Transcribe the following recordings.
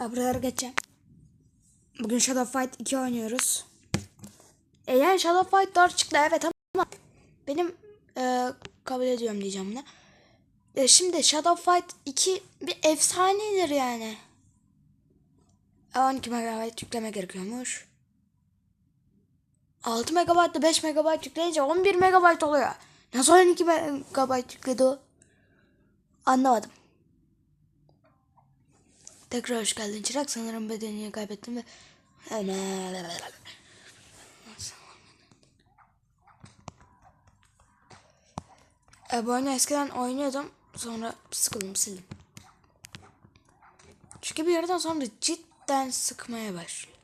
Buraları geçeceğim. Bugün Shadow Fight 2 oynuyoruz. E yani Shadow Fight 4 çıktı evet ama benim e, kabul ediyorum diyeceğim buna. E, şimdi Shadow Fight 2 bir efsanedir yani. E, 12 MB yükleme gerekiyormuş. 6 MB ile 5 MB yükleyince 11 MB oluyor. Nasıl 12 MB yükledi o? Anlamadım. Tekrar hoş geldin Çırak. Sanırım bedenini kaybettim ve... E, bu oyunu eskiden oynuyordum. Sonra sıkıldım sildim. Çünkü bir yerden sonra cidden sıkmaya başlıyor.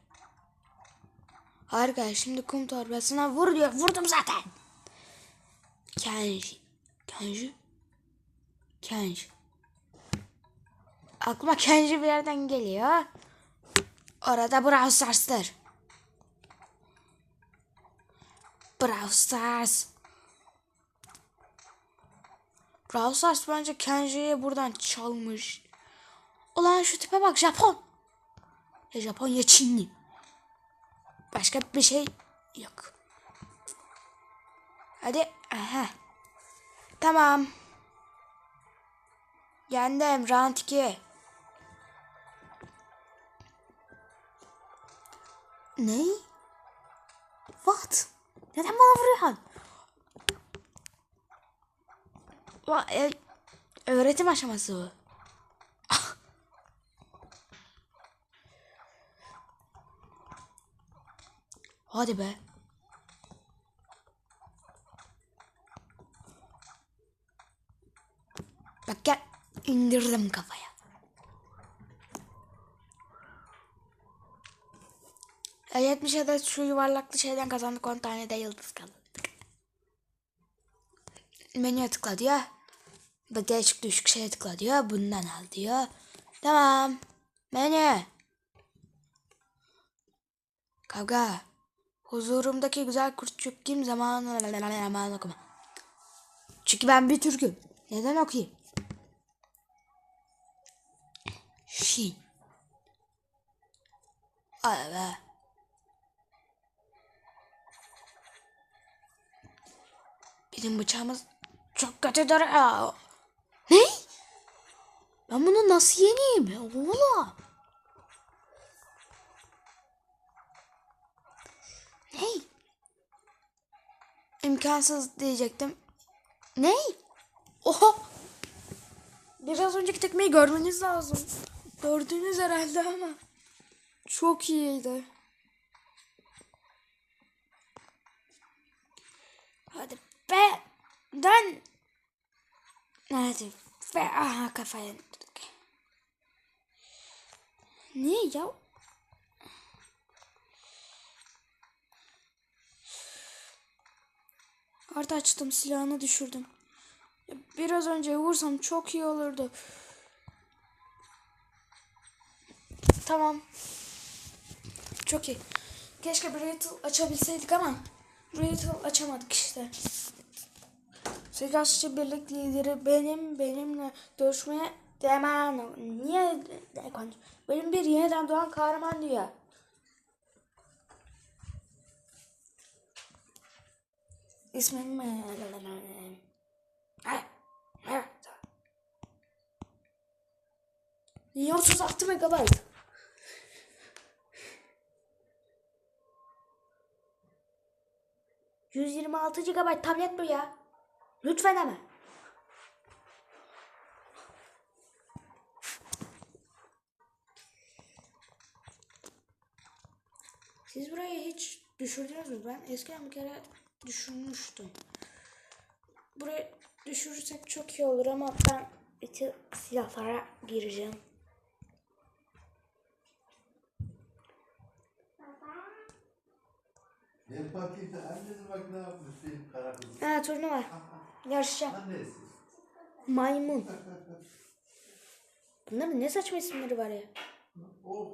Harika şimdi kum torbasına vur diyor. Vurdum zaten. Kenji. Kenji. Kenji. Aklıma Kenji bir yerden geliyor. Orada Brawl Stars'tır. Brawl Stars. Brawl Stars bence Kenji'yi buradan çalmış. Ulan şu tipe bak Japon. Ya Japon ya Çinli. Başka bir şey yok. Hadi. Aha. Tamam. Yendim. Round 2. Ne? What? Neden bana vuruyorsun? Va e, öğretim aşaması bu. Ah. Hadi be. Bak gel indirdim kafaya. E, 70 adet şu yuvarlaklı şeyden kazandık 10 tane de yıldız kazandık. Menüye tıkla diyor. Bak değişik düşük şeye tıkla diyor. Bundan al diyor. Tamam. Menü. Kavga. Huzurumdaki güzel kurtçuk kim zaman zaman okuma. Çünkü ben bir Türk'üm. Neden okuyayım? Şin. Hadi be. Bizim bıçağımız çok kötü duruyor. Ne? Ben bunu nasıl yeneyim? Oğlum. Ne? İmkansız diyecektim. Ne? Oha. Biraz önceki tekmeyi görmeniz lazım. Gördünüz herhalde ama. Çok iyiydi. Hadi be. Dön. Hadi be. Aha kafaya. indirdik. Niye ya? Artı açtım silahını düşürdüm. Biraz önce vursam çok iyi olurdu. Tamam. Çok iyi. Keşke bir Rattle açabilseydik ama Rattle açamadık işte. Sigasçı birlik lideri benim benimle görüşmeye demen. Niye? Benim bir yeniden doğan kahraman diyor. İsmim Niye 36 megabayt? ...126 GB tablet bu ya. Lütfen ama. Siz burayı hiç düşürdünüz mü? Ben eskiden bir kere düşürmüştüm. Burayı düşürürsek çok iyi olur ama ben bütün silahlara gireceğim. Da annesi bak ne yapmış benim kara kızım. Ha turnuva. Yarışacağım. Maymun. Bunların ne saçma isimleri var ya. Oh.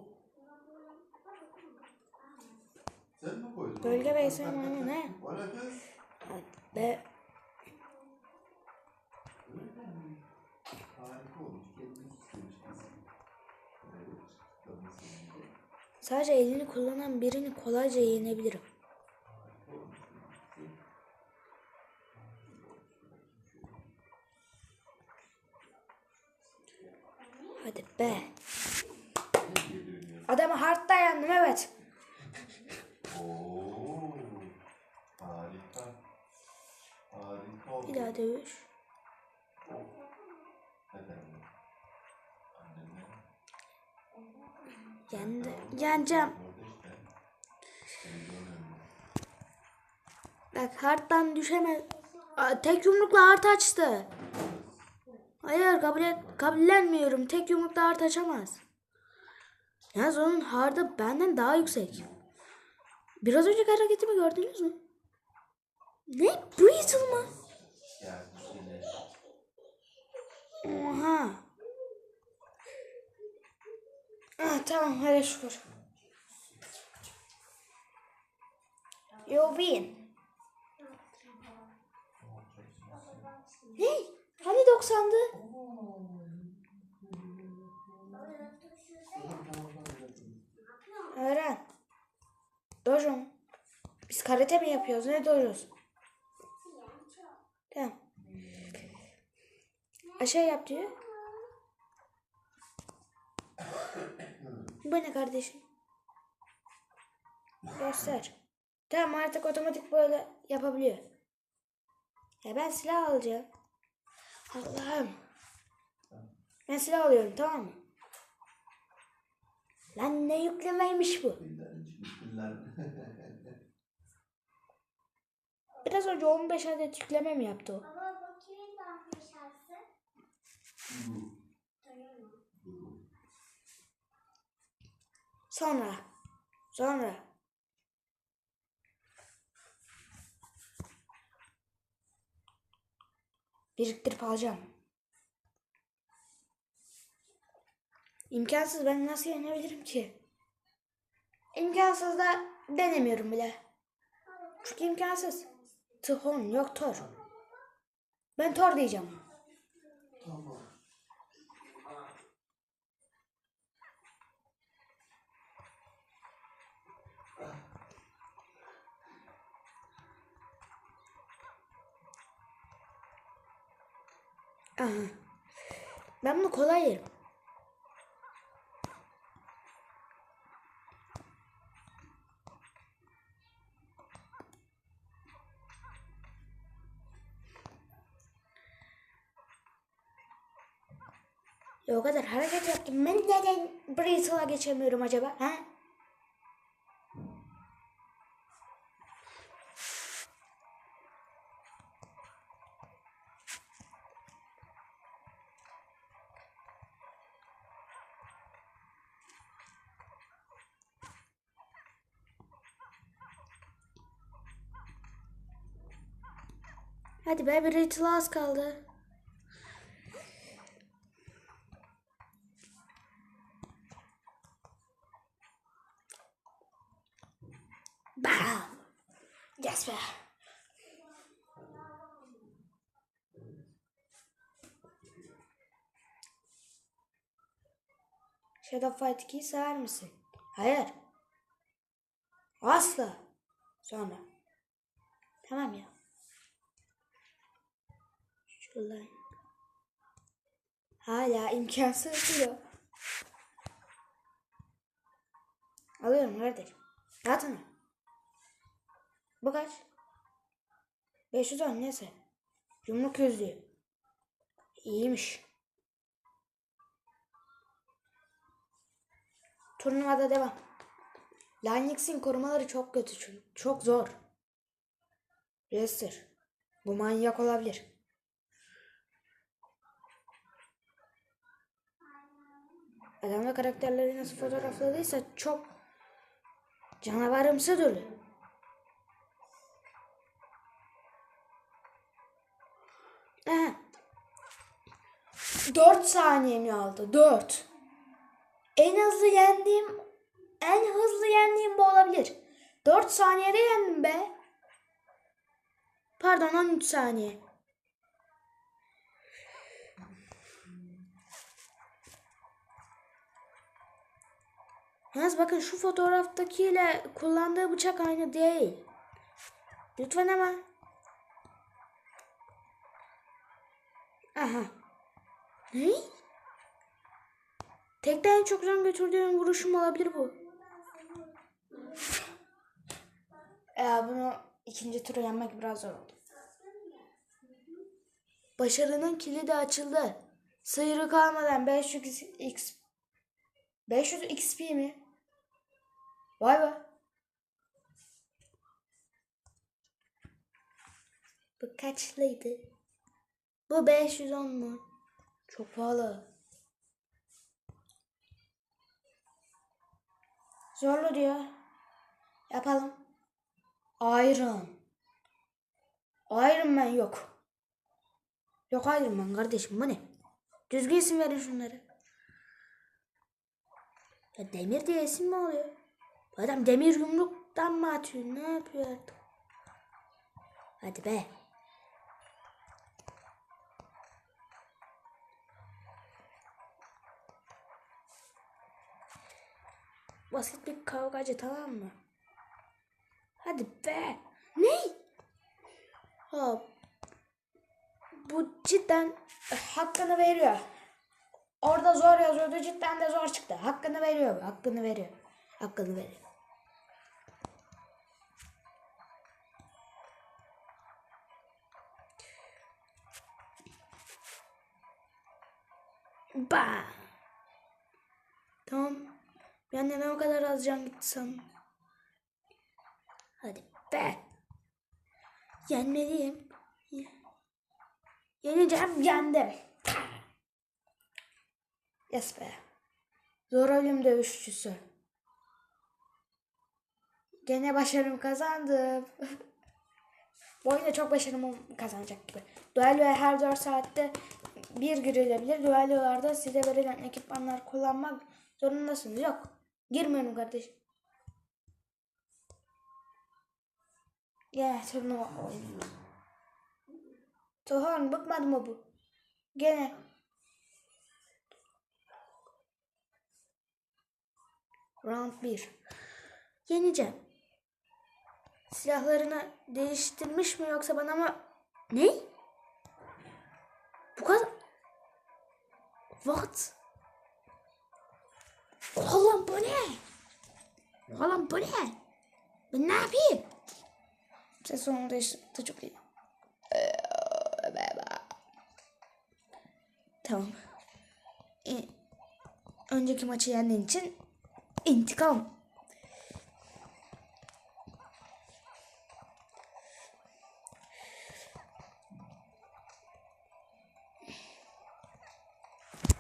Sen mi koydun? Gölge ve Esen maymun he. Be. Sadece elini kullanan birini kolayca yenebilirim. Hadi be. Adamı hard dayandım evet. Oo. Harika. Harika oldu. Bir daha dövüş. Yendi. Yeneceğim. Bak harddan düşeme. Aa, tek yumrukla hard açtı. Hayır kabul et, kabullenmiyorum. Tek yumrukla hard açamaz. Yalnız onun hardı benden daha yüksek. Biraz önceki hareketimi gördünüz mü? Ne? Brutal mı? Oha. Ah, tamam hadi şükür. You win. Ne? Hani 90'dı? Öğren. Dojo? Biz karate mi yapıyoruz? Ne dojosu? Tamam. Aşağı yap diyor. Bu ne kardeşim? Göster. Tamam artık otomatik böyle yapabiliyor. Ya ben silah alacağım. Allah'ım. Ben silah alıyorum tamam mı? Lan ne yüklemeymiş bu? Biraz önce 15 adet yükleme mi yaptı o? Baba bakayım ne yapıyor şansı? Sonra. Sonra. Biriktirip alacağım. İmkansız ben nasıl yenebilirim ki? İmkansız da denemiyorum bile. Çünkü imkansız. Tıhon yok Thor. Ben Thor diyeceğim. Ben bunu kolay yerim. Ya o kadar hareket yaptım. Ben neden Bristol'a geçemiyorum acaba? Ha? Hadi be bir Rachel'a az kaldı. Bam! Yes be. Shadow Fight 2'yi sever misin? Hayır. Asla. Sonra. Tamam ya. Şuradan. Hala imkansız diyor. Alıyorum kardeşim. At onu. Bu kaç? 510 neyse. Yumruk yüzlüğü. İyiymiş. Turnuvada devam. Lanix'in korumaları çok kötü çünkü. Çok zor. Rester. Bu manyak olabilir. Adamla karakterleri nasıl fotoğrafladıysa çok canavarımsı duruyor. Aha. 4 saniyemi aldı. 4. En hızlı yendiğim en hızlı yendiğim bu olabilir. 4 saniyede yendim be. Pardon 13 saniye. Yalnız bakın şu fotoğraftakiyle kullandığı bıçak aynı değil. Lütfen ama. Aha. Ne? Tekte en çok can götürdüğüm vuruşum olabilir bu. Ee, bunu ikinci tura yenmek biraz zor oldu. Başarının kilidi açıldı. Sıyrık almadan 500 x 500 XP mi? Vay be. Bu kaçlıydı? Bu 510 mu? Çok pahalı. Zorlu diyor. Yapalım. Iron. Iron Man yok. Yok Iron Man kardeşim bu ne? Düzgün isim verin şunları. Ya demir diye isim mi oluyor? Bu adam demir yumruktan mı atıyor? Ne yapıyor? Hadi be. Basit bir kavgacı tamam mı? Hadi be. Ne? Ha. Bu cidden hakkını veriyor. Orada zor yazıyordu cidden de zor çıktı. Hakkını veriyor. Hakkını veriyor. Hakkını veriyor. Ba. Tamam. Ben neden o kadar az can gitti sandım. Hadi be. Yenmeliyim. Yeneceğim yendim. Yes be. Zor ölüm dövüşçüsü. Gene başarım kazandım. Bu oyunda çok başarım kazanacak gibi. Duelloya her 4 saatte bir girilebilir. Duellolarda size verilen ekipmanlar kullanmak zorundasınız. Yok. Girmiyorum kardeşim. Gene turnuva oynuyoruz. Tuhan bıkmadı mı bu? Gene. Round 1. Yeneceğim. Silahlarını değiştirmiş mi yoksa bana mı? Ne? Bu kadar. What? Oğlum bu ne? Oğlum bu ne? Ben ne yapayım? Ses sonunda işte çok iyi. Tamam. E, önceki maçı yendiğin için intikam.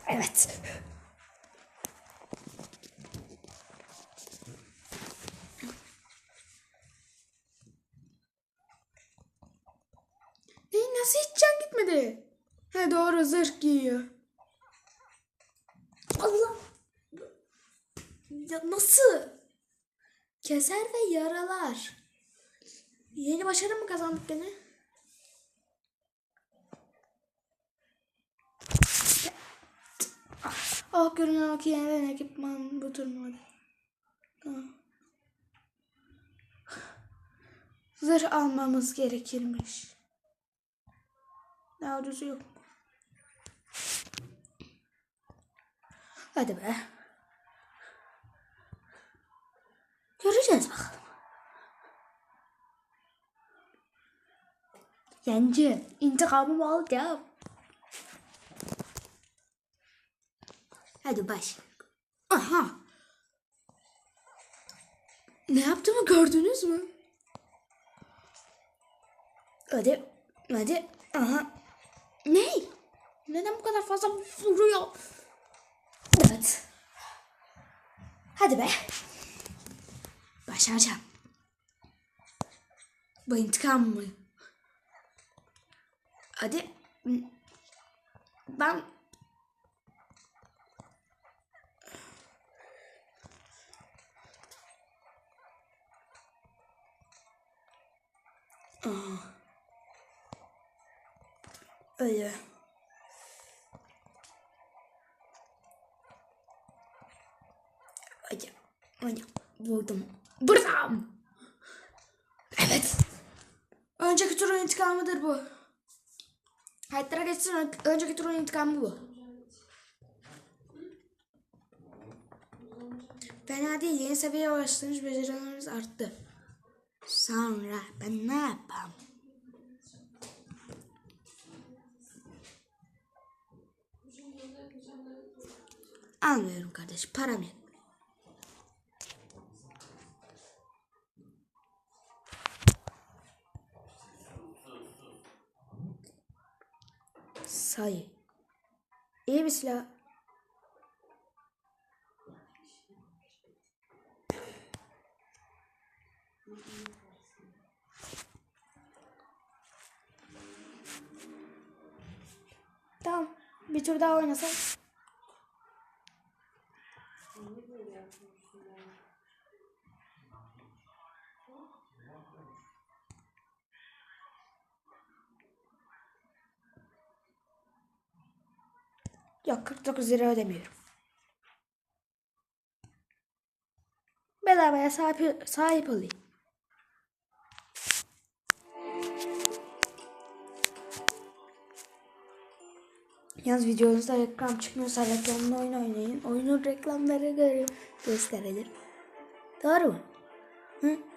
Evet. Ne nasıl hiç can gitmedi? He doğru zırh giyiyor. Allah. Ya nasıl? Keser ve yaralar. Yeni başarı mı kazandık gene? Ah görünen o ki yeniden ekipman bu turnuvada. Tamam. Zırh almamız gerekirmiş. Daha ucuzu yok. Hadi be. Göreceğiz bakalım. Yence, intikamımı al ya. Hadi baş. Aha. Ne yaptığımı gördünüz mü? Hadi. Hadi. Aha. Ne? Neden bu kadar fazla vuruyor? Evet. Hadi be. Başaracağım. Bu intikam mı? Hadi. Ben... Aa. Öyle. Hadi. Ay, Vurdum. Buradam. Evet. Önceki turun intikamıdır bu. Hayatlara geçsin. ön- Önceki turun intikamı bu. Fena değil. Yeni seviyeye ulaştığımız becerilerimiz arttı. Sonra ben ne yapayım? Almıyorum kardeş. Param yok. Sayı. İyi bir silah. Tamam. Bir tur daha oynasak. Yok 49 lira ödemiyorum. Bedavaya sahip, sahip olayım. Yalnız videonuzda reklam çıkmıyorsa reklamlı oyun oynayın. Oyunun reklamları göre gösterilir. Doğru mu? Hı?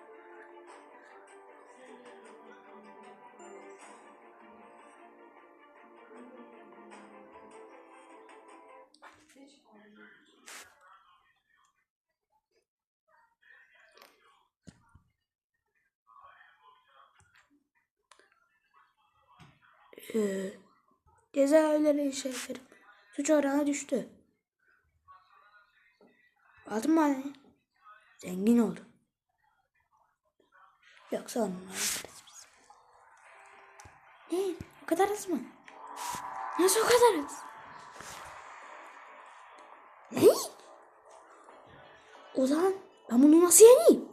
Ee, cezaevleri işe yaparım. Suç oranı düştü. Aldın mı anne? Zengin oldum. Yoksa onunla. Ne? O kadar az mı? Nasıl o kadar az? Ulan ben bunu nasıl yeneyim?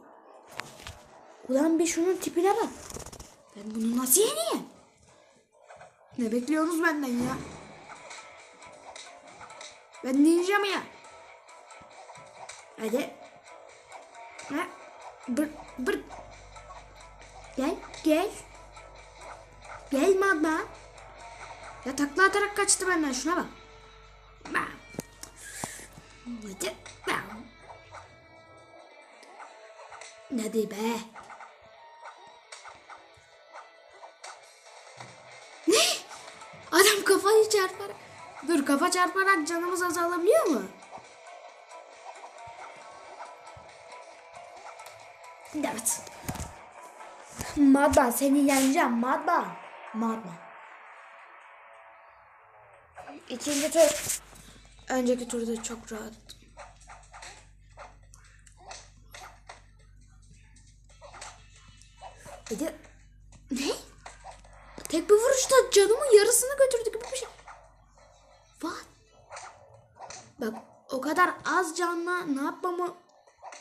Ulan bir şunun tipine bak. Ben bunu nasıl yeneyim? Ne bekliyorsunuz benden ya? Ben ninja ya? Hadi. Ha? Bır, bır. Gel, gel. Gel madma. Ya takla atarak kaçtı benden şuna bak. Bam. Hadi. Bam. Hadi be. Ne? Adam kafayı çarparak... Dur kafa çarparak canımız azalabiliyor mu? Evet. Madba seni yeneceğim Madba. Madba. İkinci tur. Önceki turda çok rahat. Hadi. Ne? Tek bir vuruşta canımın yarısını götürdü gibi bir şey. What? Bak o kadar az canla ne yapmamı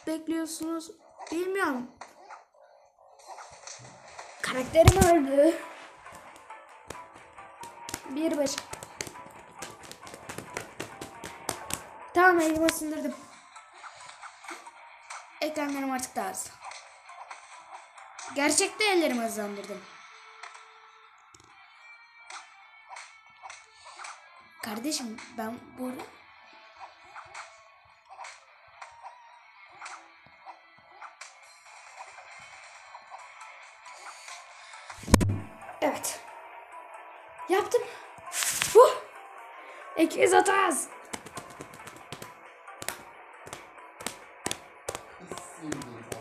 bekliyorsunuz bilmiyorum. Karakterim öldü. Bir baş. Tamam elime sındırdım. Ekranlarım artık daha az. Gerçekte ellerimi hızlandırdım. Kardeşim ben burada... Evet. Yaptım. Huh. 230. Hayır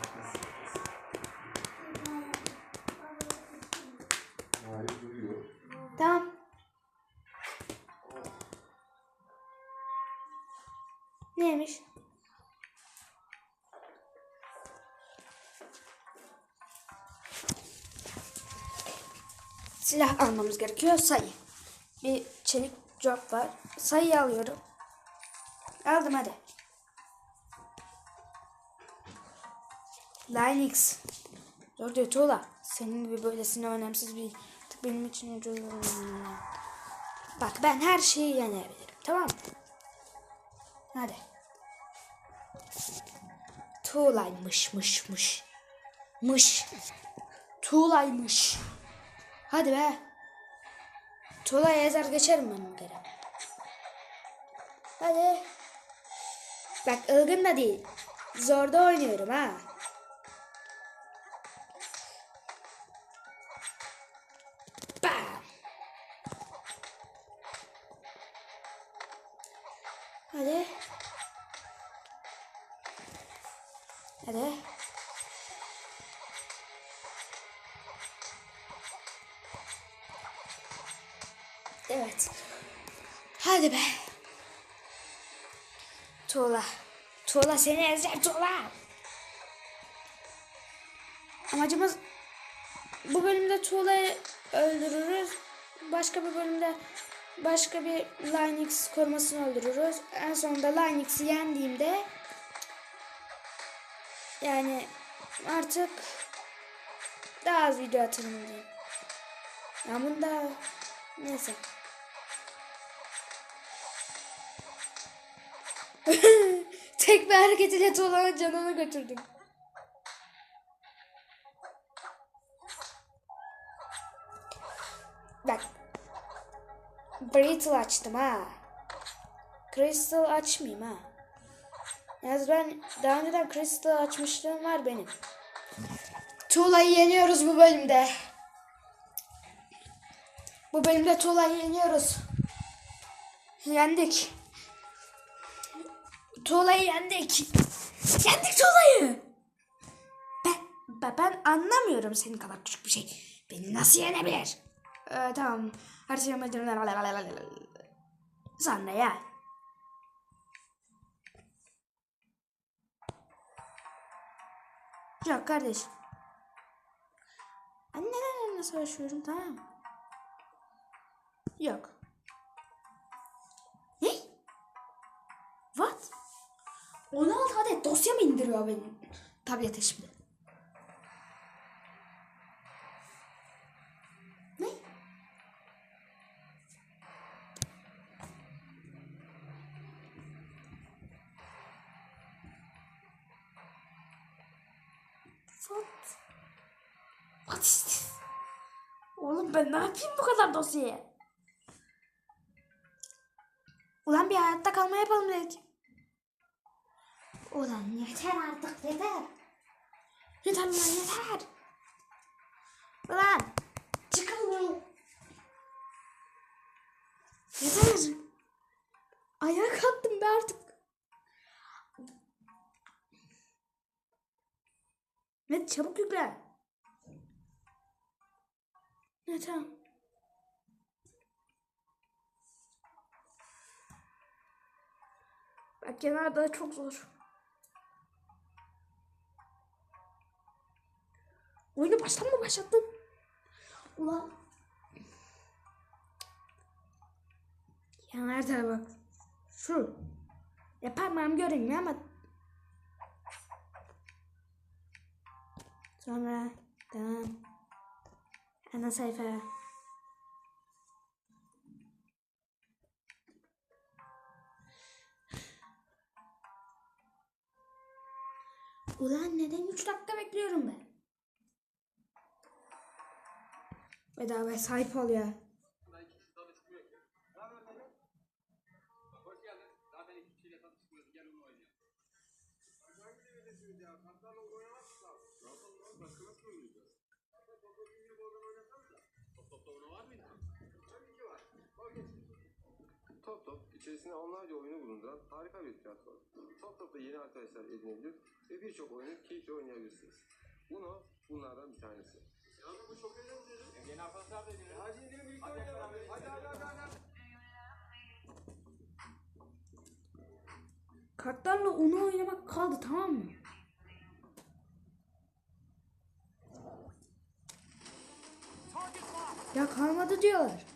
Silah almamız gerekiyor. Sayı. Bir çelik job var. Sayıyı alıyorum. Aldım hadi. Linux. Zor diyor Tuğla. Senin gibi böylesine önemsiz bir tık benim için ucuz. Bak ben her şeyi yenebilirim. Tamam mı? Hadi. Tuğlaymış mış mış. Mış. Tuğlaymış. Hadi be. Tuğla'ya yazar geçerim ben bir kere. Hadi. Bak ılgın da değil. Zorda oynuyorum ha. Seni ezecek Tuğla. Amacımız bu bölümde Tuğla'yı öldürürüz. Başka bir bölümde başka bir Linux korumasını öldürürüz. En sonunda Linux'i yendiğimde yani artık daha az video atarım diyeyim. Ya bunda neyse. Tek bir hareket ile Tuğla'nın canını götürdüm. Bak. Brittle açtım ha. Crystal açmayayım ha. Yalnız ben daha önceden Crystal açmışlığım var benim. Tuğla'yı yeniyoruz bu bölümde. Bu bölümde Tuğla'yı yeniyoruz. Yendik. Tuğla'yı yendik. Yendik Tuğla'yı. Ben, ben, anlamıyorum senin kadar küçük bir şey. Beni nasıl yenebilir? Ee, tamam. Her şey Sonra ya. Yok kardeş. Annelerle savaşıyorum tamam? Yok. Ne? What? 16 adet dosya mı indiriyor benim tablete şimdi? Ne? What? What is this? Oğlum ben ne yapayım bu kadar dosyaya? Ulan bir hayatta kalma yapalım dedik. Ulan yeter artık yeter. Yeter ulan yeter. Ulan çıkın ulan. Yeter. Ayağa kalktım be artık. Ne çabuk yükle. Ne tamam. Bak kenarda çok zor. Oyunu baştan mı başlattın? Ulan. Ya nerede bak? Şu. Ya parmağım görünmüyor ama. Sonra devam. Ana sayfa. Ulan neden 3 dakika bekliyorum ben? Bedava sahip ol ya. Top Top, içerisinde onlarca oyunu bulunduran harika bir platform. Top Top'ta yeni arkadaşlar edinebilir ve birçok oyunu keyifle oynayabilirsiniz. Uno bunlardan bir tanesi. Yeni arkadaşlar da edinelim. Hadi gidelim birlikte oynayalım. Hadi hadi hadi hadi. Kartlarla onu oynamak kaldı tamam mı? Ya kalmadı diyorlar.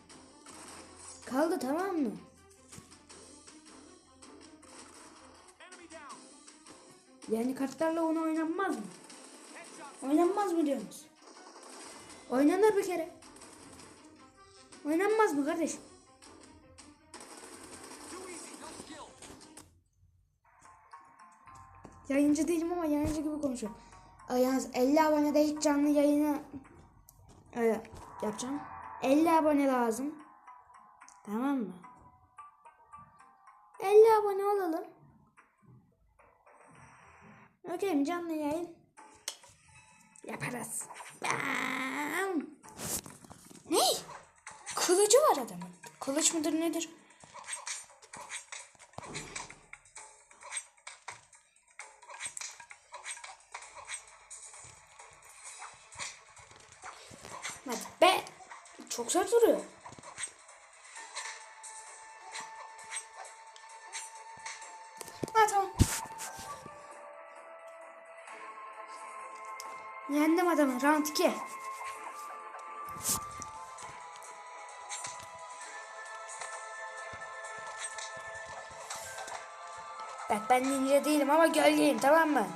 Kaldı tamam mı? Yani kartlarla onu oynanmaz mı? Oynanmaz mı diyorsunuz? Oynanır bir kere. Oynanmaz mı kardeşim? Yayıncı değilim ama yayıncı gibi konuşuyorum. Ee, Yalnız 50 abonede ilk canlı yayını öyle yapacağım. 50 abone lazım. Tamam mı? 50 abone olalım. Okey canlı yayın yaparız. Bam. Ne? Kılıcı var adamın. Kılıç mıdır nedir? Hadi be. Çok sert vuruyor. Round 2. Bak ben ninja değilim ama gölgeyim tamam mı?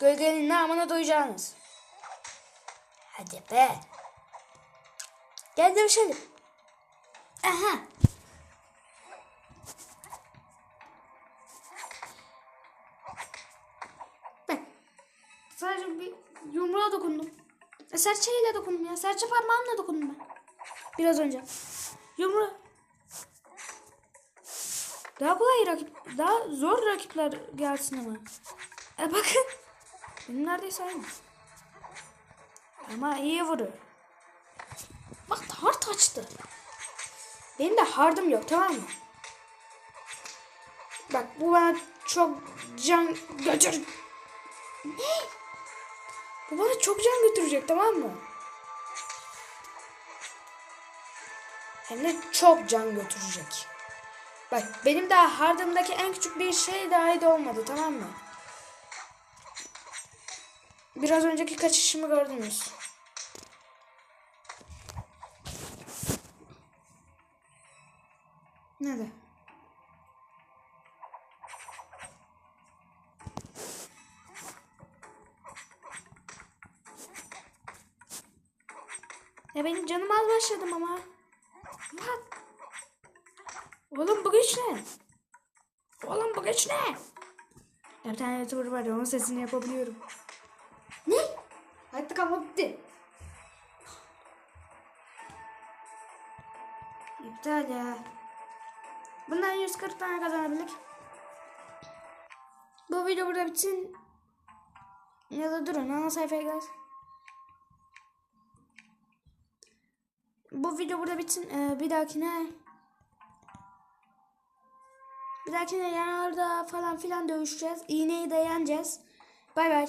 Gölgenin namına doyacaksınız. Hadi be. Gel dövüşelim. Aha. E, serçeyle dokundum ya. Serçe parmağımla dokundum ben. Biraz önce. Yumru. Daha kolay rakip, daha zor rakipler gelsin ama. E bakın. Benim neredeyse aynı. Ama iyi vuruyor. Bak hard açtı. Benim de hardım yok tamam mı? Bak bu bana çok can götür. Ne? Bu bana çok can götürecek tamam mı? Hem de çok can götürecek. Bak benim daha hardımdaki en küçük bir şey dahi olmadı tamam mı? Biraz önceki kaçışımı gördünüz. Nerede? Ya benim canım az başladım ama. What? Oğlum bu güç ne? Oğlum bu güç ne? Ya bir tane youtuber var ya onun sesini yapabiliyorum. Ne? Hayatta kalma bitti. İptal ya. Bundan 140 tane kazanabildik. Bu video burada bitsin. Ya da durun ana sayfaya gelsin. Bu video burada bitsin. Ee, bir dahakine bir dahakine yanarda falan filan dövüşeceğiz. İğneyi de yeneceğiz. Bay bay.